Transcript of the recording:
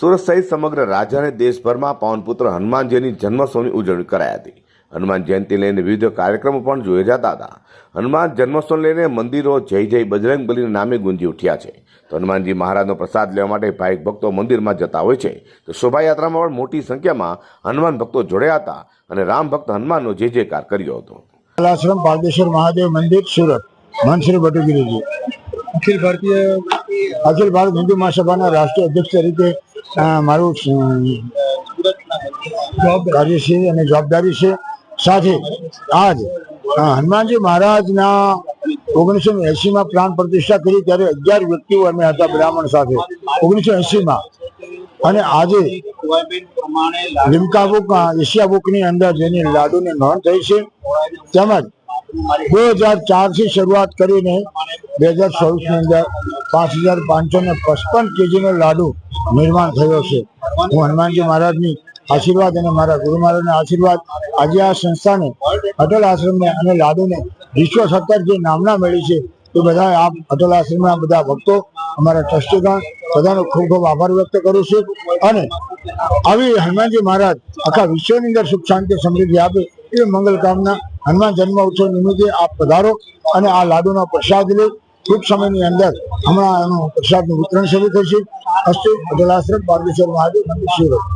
સુરત સહિત સમગ્ર રાજ્ય અને દેશભરમાં પવનપુત્ર હનુમાનજીની જન્મોત્સવની ઉજવણી કરાઈ હતી. હનુમાન જયંતિ લઈને વિવિધ કાર્યક્રમો પણ યોજાતા હતા. હનુમાન જન્મોત્સવ લઈને મંદિરો જય જય બજરંગ બલીના નામે ગુંજી ઉઠ્યા છે. તો હનુમાનજી મહારાજનો પ્રસાદ લેવા માટે ભાવિક ભક્તો મંદિરમાં જતા હોય છે. તો શોભાયાત્રામાં પણ મોટી સંખ્યામાં હનુમાન ભક્તો જોડ્યા હતા અને રામ ભક્ત હનુમાનનો જય જયકાર કર્યો હતો. આશ્રમ પારદેશ્વર મહાદેવ મંદિર સુરત. મનશ્રી ભટુગીરીજી અખિલ ભારતીય અખિલ ભારત હિન્દુ મહાસભાના રાષ્ટ્રીય અધ્યક્ષ તરીકે મારું કાર્ય છે અને જવાબદારી છે. સાથે, આજ હનુમાનજી મહારાજના ઓગણીસો એસી માં પ્રાણ પ્રતિષ્ઠા કરી ત્યારે અગિયાર વ્યક્તિઓ અમે હતા બ્રાહ્મણ સાથે. ઓગણીસો એંસીમાં. અને આજે લીમકા બુક એશિયા બુકની અંદર જેની લાડુની નોંધ થઈ છે. તેમજ બે હજાર ચારથી શરૂઆત કરીને બે હજાર ચોવીસની અંદર પાંચ હજાર પાંચસો ને પચપન કેજી નો લાડુ નિર્માણ થયો છે. હું હનુમાનજી મહારાજની આશીર્વાદ અને મારા ગુરુ મહારાજના આશીર્વાદ આજે આ સંસ્થાને, અટલ આશ્રમને અને લાડુને વિશ્વ સત્તર જે નામના મળી છે, એ બધા આ અટલ આશ્રમના બધા ભક્તો, અમારા ટ્રસ્ટીગણ બધાનો ખૂબ ખૂબ આભાર વ્યક્ત કરું છું અને આવી હનુમાનજી મહારાજ આખા વિશ્વની અંદર સુખ, શાંતિ, સમૃદ્ધિ આપે એ મંગલ કામના હનુમાન જન્મ ઉત્સવ નિમિત્તે આપ પધારો અને આ લાડુનો પ્રસાદ લો. ટૂંક સમયની અંદર હમણાં એનું પ્રસાદનું વિતરણ શરૂ થશે. અસ્તુ અટલ આશ્રમ પારદેશ્વર મહાદેવ મંદિર સુરત